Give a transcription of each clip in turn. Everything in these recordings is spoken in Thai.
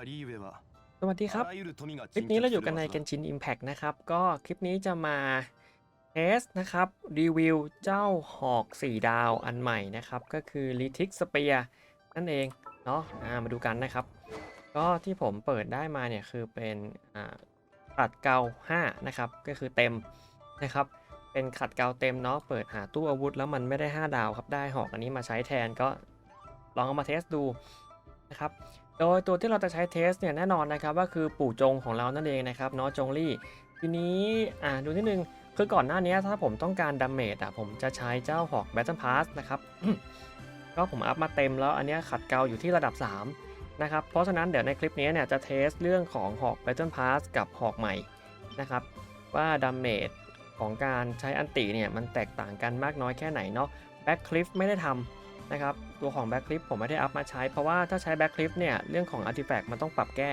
สวัสดีครับ คลิปนี้เราอยู่กันในเกนชิน Impact นะครับ ก็คลิปนี้จะมาเทสนะครับ รีวิวเจ้าหอก 4 ดาวอันใหม่นะครับ ก็คือ l i t ิกสเปียนั่นเอง เนาะมาดูกันนะครับ ก็ที่ผมเปิดได้มาเนี่ย คือเป็นขัดเกา5 นะครับ ก็คือเต็มนะครับ เป็นขัดเกาเต็มเนาะเปิดหาตู้อาวุธแล้วมันไม่ได้ 5 ดาวครับได้หอกอันนี้มาใช้แทนก็ลองเอามาเทสดูนะครับ โดยตัวที่เราจะใช้เทสเนี่ยแน่นอนนะครับว่าคือปู่จงของเรานั่นเองนะครับเนาะจงลี่ ทีนี้อ่าดูนิดนึงคือก่อนหน้านี้ถ้าผมต้องการดาเมจอะผมจะใช้เจ้าหอก Battle Pass นะครับก็ผมอัพมาเต็มแล้วอันนี้ขัดเกลาอยู่ที่ระดับ 3 นะครับ เพราะฉะนั้นเดี๋ยวในคลิปนี้เนี่ยจะเทสเรื่องของหอก Battle Pass กับหอกใหม่นะครับว่าดาเมจของการใช้อันติเนี่ยมันแตกต่างกันมากน้อยแค่ไหนเนาะ Back Cliff ไม่ได้ทำ นะครับตัวของ Back Clip ผมไม่ได้อัพมาใช้ เพราะว่าถ้าใช้ Back Clip เนี่ยเรื่องของ Artifact มันต้องปรับแก้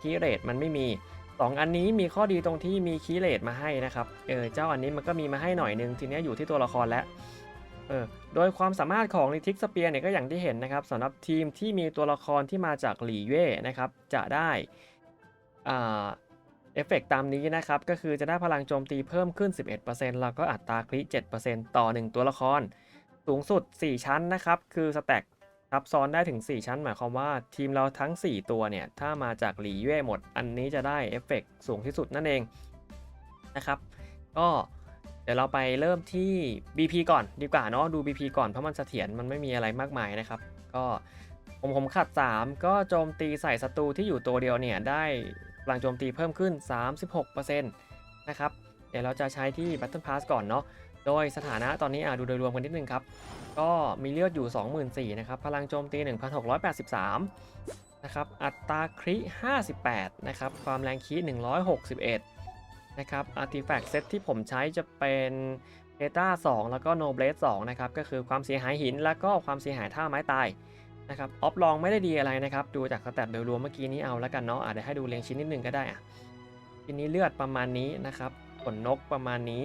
คีย์เรทมันไม่มี 2 อันนี้มีข้อดีตรงที่มีคีย์เรทมาให้นะครับเออเจ้าอันนี้มันก็มีมาให้หน่อยนึงทีนี้อยู่ที่ตัวละครแล้วเออโดยความสามารถของ l i t i x Spear เนี่ยก็อย่างที่เห็นนะครับสำหรับทีมที่มีตัวละครที่มาจากหลีเว่นะครับจะได้อ่าเอฟเฟกตามนี้นะครับ ก็คือจะได้พลังโจมตีเพิ่มขึ้น 11%แล้วก็อัตราคริ7%ต่อ 1 ตัวละคร สูงสุด 4 ชั้นนะครับ คือสแต็กซับซ้อนได้ถึง 4 ชั้น หมายความว่าทีมเราทั้ง 4 ตัวเนี่ย ถ้ามาจากหลีเย่หมด อันนี้จะได้เอฟเฟกต์สูงที่สุดนั่นเองนะครับ ก็เดี๋ยวเราไปเริ่มที่ BP ก่อนดีกว่าเนาะดู BP ก่อนเพราะมันเสถียรมันไม่มีอะไรมากมายนะครับ ก็ผมผมขัด 3 ก็โจมตีใส่ศัตรูที่อยู่ตัวเดียวเนี่ยได้พลังโจมตีเพิ่มขึ้น 36%นะครับ เดี๋ยวเราจะใช้ที่ Battle Pass ก่อนเนาะ โดยสถานะตอนนี้อะดูโดยรวมกันนิดนึงครับ ก็มีเลือดอยู่ 24,000นะครับ พลังโจมตี 1,683 นะครับ อัตราคริ 58 นะครับ ความแรงคี161 นะครับอาร์ติแฟกต์เซตที่ผมใช้จะเป็นเ e ต้า2แล้วก็โนเบลส2นะครับ ก็คือความเสียหายหิน แล้วก็ความเสียหายท่าไม้ตายนะครับ ออฟลองไม่ได้ดีอะไรนะครับ ดูจากสแตทโดยรวมเมื่อกี้นี้เอาแล้วกันเนาะอะเดี๋ยวให้ดูเรียงชิ้นนิดนึงก็ได้อะทีนี้เลือดประมาณนี้นะครับขนนกประมาณนี้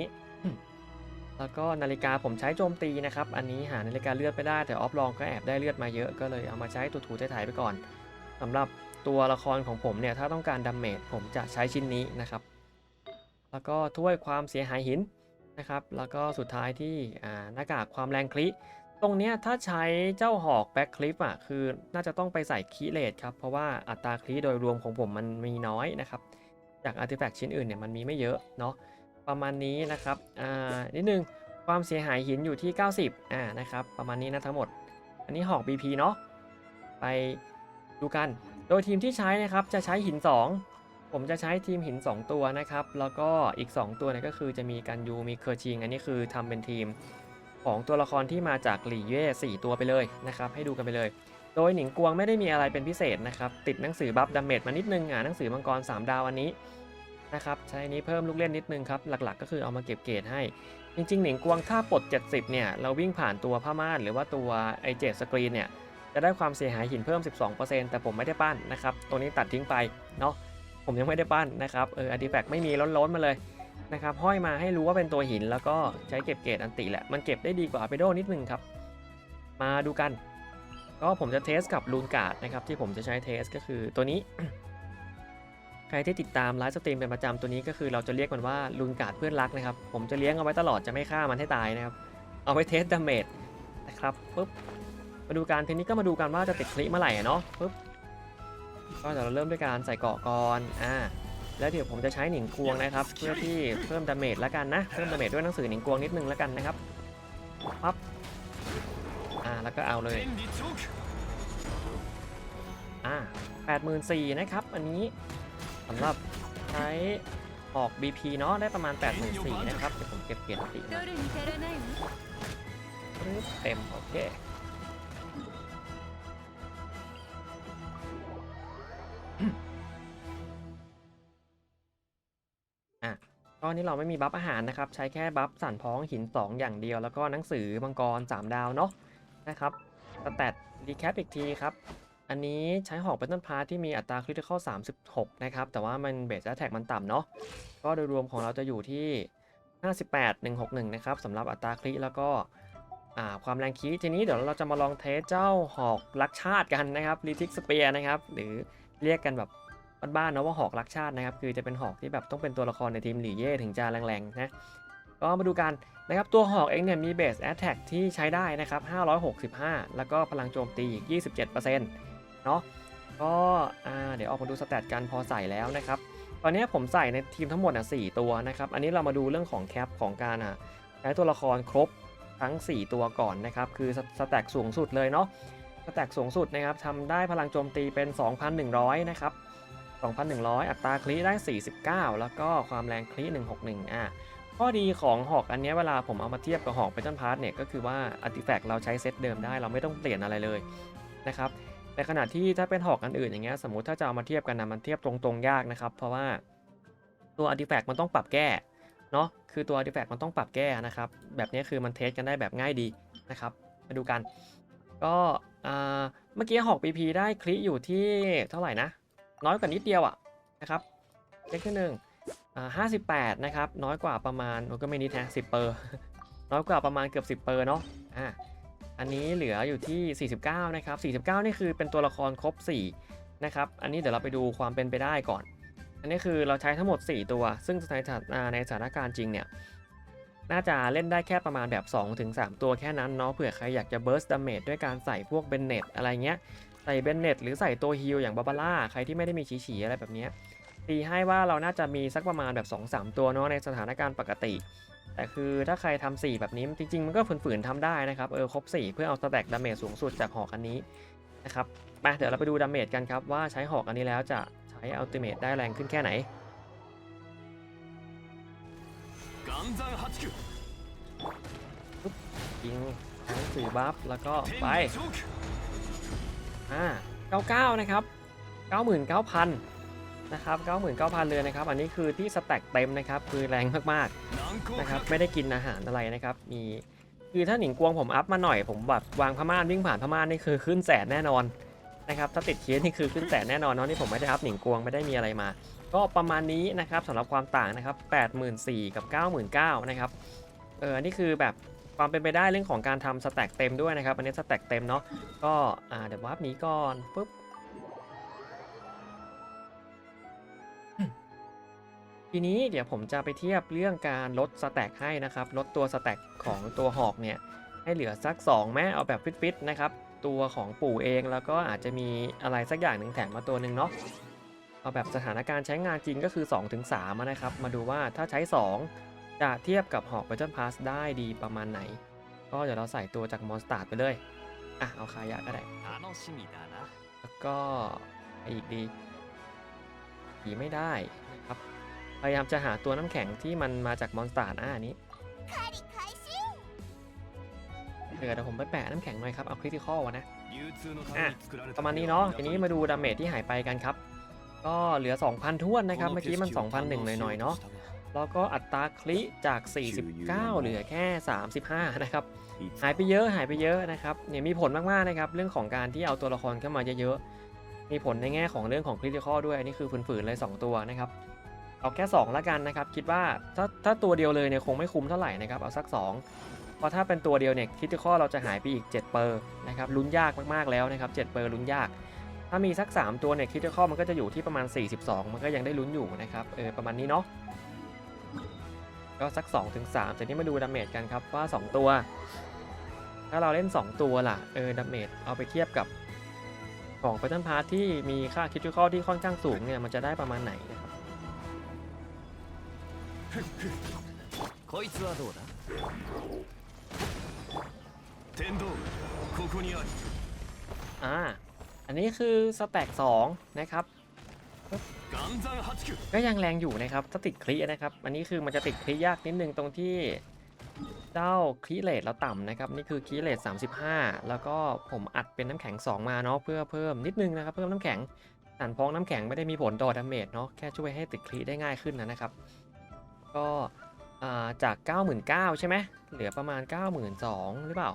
แล้วก็นาฬิกาผมใช้โจมตีนะครับ อันนี้หานาฬิกาเลือดไม่ได้แต่ออฟลองก็แอบได้เลือดมาเยอะก็เลยเอามาใช้ถูถูไถ่ายไปก่อนสำหรับตัวละครของผมเนี่ยถ้าต้องการดาเมจผมจะใช้ชิ้นนี้นะครับ แล้วก็ถ้วยความเสียหายหินนะครับ แล้วก็สุดท้ายที่หน้ากากความแรงคลิตรงเนี้ยถ้าใช้เจ้าหอกแบ็คคลิปอะคือน่าจะต้องไปใส่คีเลตครับ เพราะว่าอัตราคลิโดยรวมของผมมันมีน้อยนะครับ จากอาร์ติแฟกต์ชิ้นอื่นเนี่ยมันมีไม่เยอะเนาะ ประมาณนี้นะครับอ่านิดนึงความเสียหายหินอยู่ที่ 90อ่านะครับประมาณนี้นะทั้งหมด อันนี้หอก BP เนาะไปดูกัน โดยทีมที่ใช้นะครับจะใช้หิน 2 ผมจะใช้ทีมหิน 2 ตัวนะครับ แล้วก็อีก 2 ตัวเนี่ยก็คือจะมีกันยูมีเคอร์ชิง อันนี้คือทำเป็นทีมของตัวละครที่มาจากหลีเย่4ตัวไปเลยนะครับให้ดูกันไปเลย โดยหนิงกวงไม่ได้มีอะไรเป็นพิเศษนะครับติดหนังสือบัฟดาเมจมานิดนึงอ่าหนังสือมังกร 3 ดาวอันนี้ นะครับใช้นี้เพิ่มลูกเล่นนิดนึงครับหลักๆ ก็คือเอามาเก็บเกรดให้ จริงๆ หนิงกวงถ้าปลด 70 เนี่ย เราวิ่งผ่านตัวผ้าม่านหรือว่าตัวไอเจสกรีนเนี่ย จะได้ความเสียหายหินเพิ่ม 12%แต่ผมไม่ได้ปั้นนะครับตัวนี้ตัดทิ้งไปเนาะผมยังไม่ได้ปั้นนะครับเอออาร์ติแฟกต์ไม่มีล้นๆมาเลยนะครับห้อยมาให้รู้ว่าเป็นตัวหินแล้วก็ใช้เก็บเกรดอันติแหละมันเก็บได้ดีกว่าอาเปโดนิดนึงครับ มาดูกัน ก็ผมจะเทสกับลูนการ์ดนะครับที่ผมจะใช้เทสก็คือตัวนี้ ใครที่ติดตามไลฟ์สตรีมเป็นประจำตัวนี้ก็คือเราจะเรียกมันว่าลุนกาดเพื่อนรักนะครับ ผมจะเลี้ยงเอาไว้ตลอดจะไม่ฆ่ามันให้ตายนะครับ เอาไว้เทสดาเมจนะครับปุ๊บมาดูการทีนี้ก็มาดูกันว่าจะติดคลิปเมื่อไหร่เนาะปุ๊บก็เดี๋ยวเราเริ่มด้วยการใส่เกาะก่อนอ่าแล้วเดี๋ยวผมจะใช้หนิงควงนะครับ เพื่อที่เพิ่มดาเมจแล้วกันนะเพิ่มดาเมจด้วยหนังสือหนิงควงนิดนึงแล้วกันนะครับปั๊บอ่าแล้วก็เอาเลยอ่าแปดหมื่นสี่นะครับ อันนี้ สำหรับใช้ออก BP เนาะได้ประมาณ 84นะครับ เดี๋ยวผมเก็บเกียรติมาเต็ม โอเคอะตอนนี้เราไม่มีบัฟอาหารนะครับ ใช้แค่บัฟสันพ้องหิน 2 อย่างเดียว แล้วก็หนังสือมังกร 3 ดาวเนาะนะครับสแตทรีแคปอีกทีครับ อันนี้ใช้หอก Battle Pass ที่มีอัตราคริติคอล36 นะครับ แต่ว่ามันเบสแท็กมันต่ำเนาะก็โดยรวมของเราจะอยู่ที่ 58 161 นะครับสำหรับอัตราคริแล้วก็ความแรงคีทีนี้เดี๋ยวเราจะมาลองเทสเจ้าหอกลักชาติกันนะครับ r e t i x Spear นะครับหรือเรียกกันแบบบ้านๆเนาะว่าหอกรักชาตินะครับ คือจะเป็นหอกที่แบบต้องเป็นตัวละครในทีมหลีเย่ถึงจะแรงๆนะก็มาดูกันนะครับตัวหอกเองเนี่ยมีเบสแอตแทกที่ใช้ได้นะครับ 565 แล้วก็พลังโจมตีอีก 27% เนาะก็เดี๋ยวออกมาดูสแตทกันพอใส่แล้วนะครับ ตอนนี้ผมใส่ในทีมทั้งหมดอะ4ตัวนะครับ อันนี้เรามาดูเรื่องของแคปของการอะใช้ตัวละครครบทั้ง 4 ตัวก่อนนะครับ คือสสแต็กสูงสุดเลยเนาะสแต็กสูงสุดนะครับทำได้พลังโจมตีเป็น 2,100 นะครับ 2,100 อัตราคลิได้ 49 แล้วก็ความแรงคลิ161 อะข้อดีของหอกอันนี้เวลาผมเอามาเทียบกับหอก Battle Pass เนี่ยก็คือว่า Artifact เราใช้เซตเดิมได้เราไม่ต้องเปลี่ยนอะไรเลยนะครับ ในขณะที่ถ้าเป็นหอกอันอื่นอย่างเงี้ยสมมติถ้าจะเอามาเทียบกันนะมันเทียบตรงๆยากนะครับ เพราะว่าตัว Artifact มันต้องปรับแก้เนาะคือตัว Artifact มันต้องปรับแก้นะครับ แบบนี้คือมันเทสกันได้แบบง่ายดีนะครับ มาดูกัน ก็เมื่อกี้หอก PP ได้คลิอยู่ที่เท่าไหร่นะ น้อยกว่านิดเดียวอะนะครับเลขที่หนึ่งอ่า58นะครับ น้อยกว่าประมาณก็ไม่นิดนะ10เปอร์ น้อยกว่าประมาณเกือบ10เปอร์เนาะอ่า อันนี้เหลืออยู่ที่ 49 นะครับ 49 นี่คือเป็นตัวละครครบ 4 นะครับ อันนี้เดี๋ยวเราไปดูความเป็นไปได้ก่อน อันนี้คือเราใช้ทั้งหมด 4 ตัว ซึ่งในสถานอ่าในสถานการณ์จริงเนี่ย น่าจะเล่นได้แค่ประมาณแบบ 2-3 ตัวแค่นั้นเนาะ เผื่อใครอยากจะ burst damage ด้วยการใส่พวกเบนเน็ตอะไรเงี้ย ใส่เบนเน็ตหรือใส่ตัวฮิลอย่างบาบาร่า ใครที่ไม่ได้มีฉีๆอะไรแบบเนี้ยตีให้ว่าเราน่าจะมีสักประมาณแบบ 2-3 ตัวเนาะในสถานการณ์ปกติ แต่คือถ้าใครทำ 4 แบบนี้จริง ๆ มันก็ฝืนๆทำได้นะครับเออครบ 4 เพื่อเอาสแต็กดาเมจสูงสุดจากหอกอันนี้นะครับมาเดี๋ยวเราไปดูดาเมจกันครับว่าใช้หอกอันนี้แล้วจะใช้อัลติเมทได้แรงขึ้นแค่ไหนยิงทั้งสื่อบัฟแล้วก็ไปอ่า99 นะครับ 99,000 นะครับ 99,000 เลยนะครับ อันนี้คือที่สแต็กเต็มนะครับ คือแรงมากๆ นะครับไม่ได้กินอาหารอะไรนะครับ มีคือถ้าหนิงกวงผมอัพมาหน่อยผมแบบวางพม่านวิ่งผ่านพม่านนี่คือขึ้นแสนแน่นอนนะครับถ้าติดเคสนี่คือขึ้นแสนแน่นอนเนาะนี่ผมไม่ได้อัพหนิงกวงไม่ได้มีอะไรมา ก็ประมาณนี้นะครับสำหรับความต่างนะครับ84,000กับ 99,000นะครับเออนี่คือแบบความเป็นไปได้เรื่องของการทำสแต็กเต็มด้วยนะครับอันนี้สแต็กเต็มเนาะก็อ่าเดี๋ยววาร์ปหนี้ก่อนปุ๊บ ทีนี้เดี๋ยวผมจะไปเทียบเรื่องการลดสแต็กให้นะครับ ลดตัวสแต็กของตัวหอกเนี่ยให้เหลือสัก 2 แม้เอาแบบฟิตๆนะครับ ตัวของปู่เองแล้วก็อาจจะมีอะไรสักอย่างหนึ่งแถมมาตัวหนึ่งเนาะเอาแบบสถานการณ์ใช้งานจริงก็คือ 2-3นะครับ มาดูว่าถ้าใช้ 2 จะเทียบกับหอกเ Battle Pass ได้ดีประมาณไหน ก็เดี๋ยวเราใส่ตัวจากมอนสเตอร์ไปเลย อะ เอาคายะก็ได้ แล้วก็อีกดีผีไม่ได้ครับ พยายามจะหาตัวน้ำแข็งที่มันมาจากมอนสเตอร์นะอันนี้เดี๋ยวผมไปแปะน้ำแข็งหน่อยครับ เอาคริติคอลนะอะประมาณนี้เนาะทีนี้มาดูดาเมจที่หายไปกันครับ ก็เหลือ 2,000ทวนนะครับ เมื่อกี้มัน 2,001หน่อยๆเนาะแล้วก็อัตราคลิจาก 49 เหลือแค่ 35 นะครับ หายไปเยอะหายไปเยอะนะครับเนี่ยมีผลมากๆนะครับ เรื่องของการที่เอาตัวละครเข้ามาเยอะๆมีผลในแง่ของเรื่องของคริติคอลด้วยอันนี้คือฝืนๆเลย 2 ตัวนะครับ เอาแค่2ละกันนะครับ คิดว่าถ้าถ้าตัวเดียวเลยเนี่ยคงไม่คุ้มเท่าไหร่นะครับ เอาสัก 2 เพราะถ้าเป็นตัวเดียวเนี่ยคริติคอเราจะหายไปอีก 7 เปอร์นะครับลุ้นยากมากๆแล้วนะครับ7เปอร์ลุ้นยาก ถ้ามีสัก 3 ตัวเนี่ยคริติคอมันก็จะอยู่ที่ประมาณ 42 มันก็ยังได้ลุ้นอยู่นะครับเออประมาณนี้เนาะก็สัก 2-3ถึง3แต่นี่มาดูดาเมจกันครับว่า 2 ตัว ถ้าเราเล่น 2 ตัวล่ะเออดาเมจเอาไปเทียบกับของ p พ t เทิลพาร์ที่มีค่าคิดวิเคที่ค่อนข้างสูงเนี่ยมันจะได้ประมาณไหน こいつはどうだ天道ここにあり อ่า อันนี้คือสแต็ก2นะครับ 岩山八九 ก็ยังแรงอยู่นะครับ ถ้าติดคลินะครับ อันนี้คือมันจะติดคลิยากนิดนึงตรงที่เจ้าคลิเลทเราต่ำนะครับ นี่คือคลิเลท35 แล้วก็ผมอัดเป็นน้ำแข็ง 2 มาเนาะเพื่อเพิ่มนิดนึงนะครับ เพิ่มน้ำแข็งสารพองน้ำแข็งไม่ได้มีผลต่อดาเมจเนาะแค่ช่วยให้ติดคลิได้ง่ายขึ้นนะครับ ก็จาก 99,000ใช่ไหมเหลือประมาณ 92,000หรือเปล่า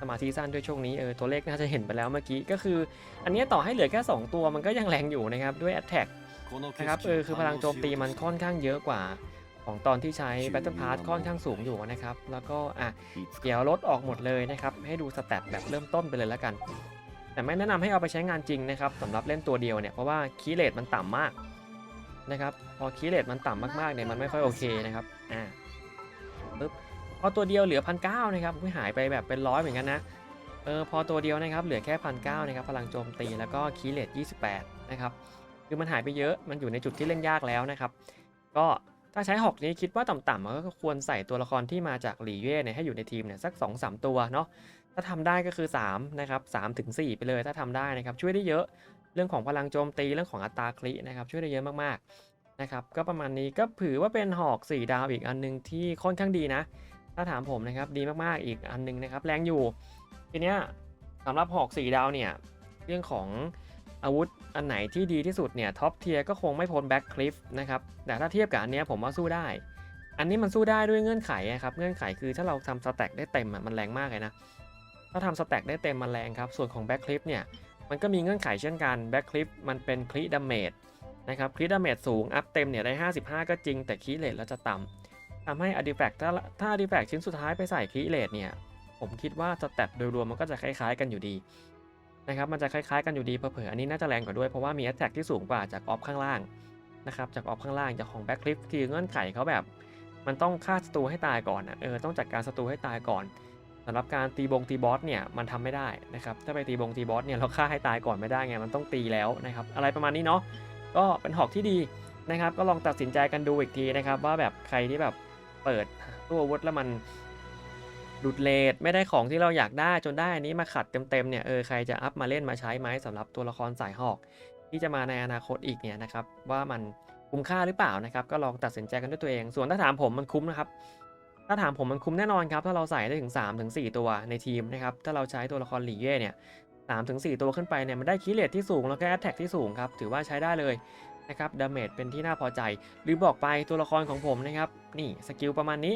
สมาธิสั้นด้วยช่วงนี้เออตัวเลขน่าจะเห็นไปแล้วเมื่อกี้ ก็คือ อันนี้ต่อให้เหลือแค่ 2 ตัวมันก็ยังแรงอยู่นะครับ ด้วยแอตแทกนะครับเออคือพลังโจมตีมันค่อนข้างเยอะกว่าของตอนที่ใช้แบตเตอร์พาร์ตค่อนข้างสูงอยู่นะครับ แล้วก็อะเดี๋ยวลดออกหมดเลยนะครับ ให้ดูสแตทแบบเริ่มต้นไปเลยแล้วกัน แต่ไม่แนะนำให้เอาไปใช้งานจริงนะครับสำหรับเล่นตัวเดียวเนี่ยเพราะว่าคีเลตมันต่ำมาก นะครับ พอคีย์เลทมันต่ำมากๆเนี่ยมันไม่ค่อยโอเคนะครับ อ่าปึ๊บ พอตัวเดียวเหลือพันเก้านะครับอุ๊ยหายไปแบบเป็นร้อยเหมือนกันนะ เออพอตัวเดียวนะครับเหลือแค่พันเก้านะครับพลังโจมตีแล้วก็คีย์เลท28 นะครับ คือมันหายไปเยอะ มันอยู่ในจุดที่เล่นยากแล้วนะครับ ก็ถ้าใช้หอกนี้คิดว่าต่ำๆมันก็ควรใส่ตัวละครที่มาจากหลีเย่เนี่ยให้อยู่ในทีมเนี่ยสัก 2-3 ตัวเนาะ ถ้าทำได้ก็คือ3นะครับ3ถึง4ไปเลยถ้าทำได้นะครับช่วยได้เยอะ เรื่องของพลังโจมตีเรื่องของอัตราคลินะครับช่วยได้เยอะมากๆนะครับก็ประมาณนี้ก็ถือว่าเป็นหอก 4 ดาวอีกอันหนึงที่ค่อนข้างดีนะ ถ้าถามผมนะครับดีมากๆอีกอันหนึงนะครับแรงอยู่ทีเนี้ยสำหรับหอก 4 ดาวเนี่ยเรื่องของอาวุธอันไหนที่ดีที่สุดเนี่ยท็อปเทียก็คงไม่พ้นแบ็คคลิฟนะครับแต่ถ้าเทียบกับอันเนี้ยผมว่าสู้ได้ อันนี้มันสู้ได้ด้วยเงื่อนไขอะครับเงื่อนไขคือถ้าเราทำสแต็กได้เต็มอะมันแรงมากเลยนะถ้าทำสแต็กได้เต็มมันแรงครับส่วนของแบ็คคลิฟเนี่ย มันก็มีเงื่อนไขเช่นกันแบ็คคลิฟมันเป็นคลิดาเมจนะครับคลิดาเมจสูง อัพเต็มเนี่ยได้ 55 ก็จริงแต่คีเลทแล้วจะต่ำทำให้อดิแฟกถ้าถ้าอดิแฟกชิ้นสุดท้ายไปใส่คีเลทเนี่ยผมคิดว่าสแตทโดยรวมมันก็จะคล้ายๆกันอยู่ดีนะครับมันจะคล้ายๆกันอยู่ดีเผลออันนี้น่าจะแรงกว่าด้วยเพราะว่ามี a t แทกที่สูงกว่าจากออฟข้างล่างนะครับจากออฟข้างล่างจากของแบ็คคลิฟคือเงื่อนไขเขาแบบ มันต้องฆ่าศัตรูให้ตายก่อนนะเออต้องจัดการศัตรูให้ตายก่อนำหรับการตีบงตีบอสเนี่ยมันทำไม่ได้นะครับถ้าไปตีบงตีบอสเนี่ยเราฆ่าให้ตายก่อนไม่ได้ไงมันต้องตีแล้วนะครับอะไรประมาณนี้เนาะก็เป็นหอกที่ดีนะครับก็ลองตัดสินใจกันดูอีกทีนะครับ ว่าแบบใครที่แบบเปิดตู้อาวุธแล้วมันหลุดเลทไม่ได้ของที่เราอยากได้จนได้อันนี้มาขัดเต็มๆเนี่ยเออใครจะอัพมาเล่นมาใช้ไหมสำหรับตัวละครสายหอก ที่จะมาในอนาคตอีกเนี่ยนะครับว่ามันคุ้มค่าหรือเปล่านะครับก็ลองตัดสินใจกันด้วยตัวเอง ส่วนถ้าถามผมมันคุ้มนะครับ ถ้าถามผมมันคุ้มแน่นอนครับถ้าเราใส่ได้ถึง3ถึง4ตัวในทีมนะครับถ้าเราใช้ตัวละครหลีเย่เนี่ยสามถึงสี่ตัวขึ้นไปเนี่ยมันได้คีเลทที่สูงแล้วก็แอตแทกที่สูงครับถือว่าใช้ได้เลยนะครับดาเมจเป็นที่น่าพอใจหรือบอกไปตัวละครของผมนะครับนี่สกิลประมาณนี้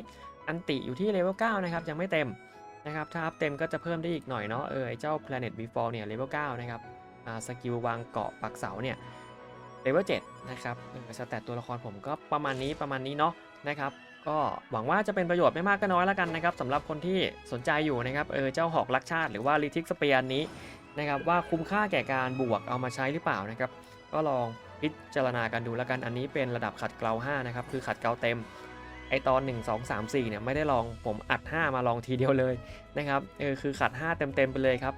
อันติอยู่ที่เลเวล9นะครับยังไม่เต็มนะครับถ้าอัพเต็มก็จะเพิ่มได้อีกหน่อยเนาะเออไอเจ้า Planet Before เนี่ยเลเวล9นะครับอ่าสกิลวางเกาะปักเสาเนี่ยเลเวล7นะครับสแตทตัวละครผมก็ประมาณนี้ประมาณนี้เนาะนะครับ ก็หวังว่าจะเป็นประโยชน์ไม่มากก็น้อยแล้วกันนะครับสำหรับคนที่สนใจอยู่นะครับเออเจ้าหอกลักชาติหรือว่าลิทิกสเปียนนี้นะครับว่าคุ้มค่าแก่การบวกเอามาใช้หรือเปล่านะครับ ก็ลองพิจารณากันดูแล้วกันอันนี้เป็นระดับขัดเกลา5นะครับคือขัดเกลาเต็มไอตอน 1 2 3 4เนี่ยไม่ได้ลองผมอัด 5 มาลองทีเดียวเลยนะครับเออคือขัด 5 เต็มๆไปเลยครับ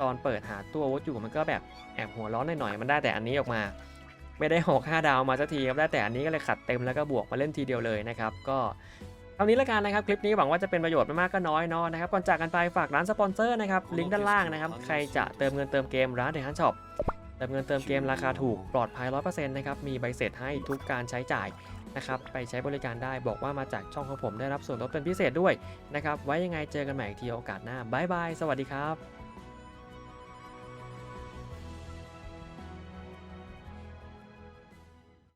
ตอนเปิดหาตัววุธอยู่มันก็แบบแอบหัวร้อนหน่อยๆมันได้แต่อันนี้ออกมา ไม่ได้หอก5ดาวมาสักทีครับได้แต่อันนี้ก็เลยขัดเต็มแล้วก็บวกมาเล่นทีเดียวเลยนะครับก็เท่านี้ละกันนะครับ คลิปนี้หวังว่าจะเป็นประโยชน์ไม่มากก็น้อยเนาะนะครับก่อนจากกันไปฝากร้านสปอนเซอร์นะครับลิงก์ด้านล่างนะครับ ใครจะเติมเงินเติมเกมร้านเดฮันช็อปเติมเงินเติมเกมราคาถูกปลอดภัย 100%นะครับมีใบเสร็จให้ทุกการใช้จ่ายนะครับไปใช้บริการได้บอกว่ามาจากช่องของผมได้รับส่วนลดเป็นพิเศษด้วยนะครับไว้ยังไงเจอกันใหม่อีกทีโอกาสหน้าบายบายสวัสดีครับ